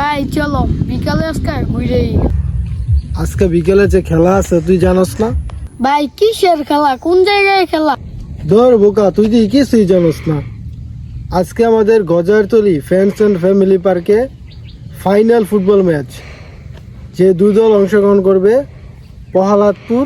ভাই চলো বিকালে আজকে ঘুরে আজকে বিকেলে যে খেলা আছে তুই জানোস না? ভাই কিসের খেলা? কোন জায়গায় খেলা? ধর বোকা তুই কি কিছুই জানোস না। আজকে আমাদের গজারতলি ফ্রেন্ডস অ্যান্ড ফ্যামিলি পার্কে ফাইনাল ফুটবল ম্যাচ যে দুই দল অংশগ্রহণ করবে পহালাদপুর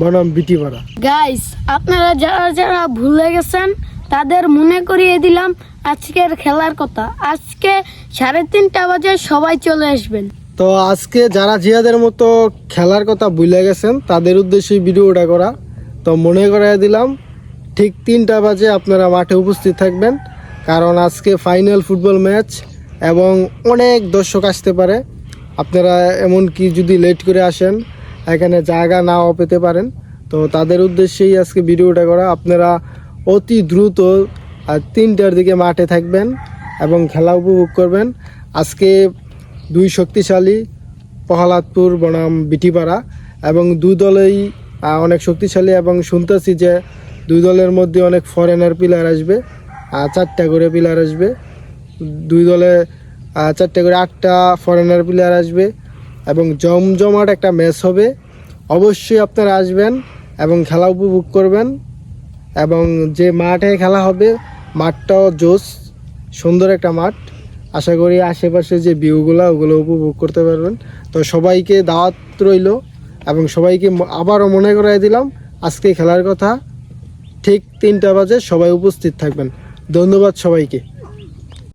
বনাম বিটিপাড়া। গাইস আপনারা যারা যারা ভুলে গেছেন তাদের মনে করিয়ে দিলাম আজকের খেলার কথা। আজকে সাড়ে তিনটা বাজে সবাই চলে আসবেন। তো আজকে যারা জিয়াদের মতো খেলার কথা ভুলে গেছেন, তাদের উদ্দেশ্যে ভিডিওটা করা। তো মনে করাই দিলাম, ঠিক তিনটা বাজে আপনারা মাঠে উপস্থিত থাকবেন, কারণ আজকে ফাইনাল ফুটবল ম্যাচ এবং অনেক দর্শক আসতে পারে। আপনারা এমনকি যদি লেট করে আসেন, এখানে জায়গা নাও পেতে পারেন। তো তাদের উদ্দেশ্যেই আজকে ভিডিওটা করা। আপনারা অতি দ্রুত তিনটার দিকে মাঠে থাকবেন। এবং খেলা উপভোগ করবেন। আজকে দুই শক্তিশালী প্রহ্লাদপুর বনাম বিটিপাড়া এবং দুই দলেই অনেক শক্তিশালী এবং শুনতেছি যে দুই দলের মধ্যে অনেক ফরেনার প্লেয়ার আসবে চারটা করে প্লেয়ার আসবে। দুই দলে চারটা করে আটটা ফরেনার প্লেয়ার আসবে এবং জমজমাট একটা ম্যাচ হবে। অবশ্যই আপনারা আসবেন এবং খেলা উপভোগ করবেন এবং যে মাঠে খেলা হবে, মাঠটাও জোস সুন্দর একটা মাঠ। আশা করি আশেপাশে যে ভিউগুলো, ওগুলো উপভোগ করতে পারবেন। তো সবাইকে দাওয়াত রইল এবং সবাইকে আবারও মনে করাই দিলাম, আজকে খেলার কথা ঠিক তিনটা বাজে সবাই উপস্থিত থাকবেন। ধন্যবাদ সবাইকে।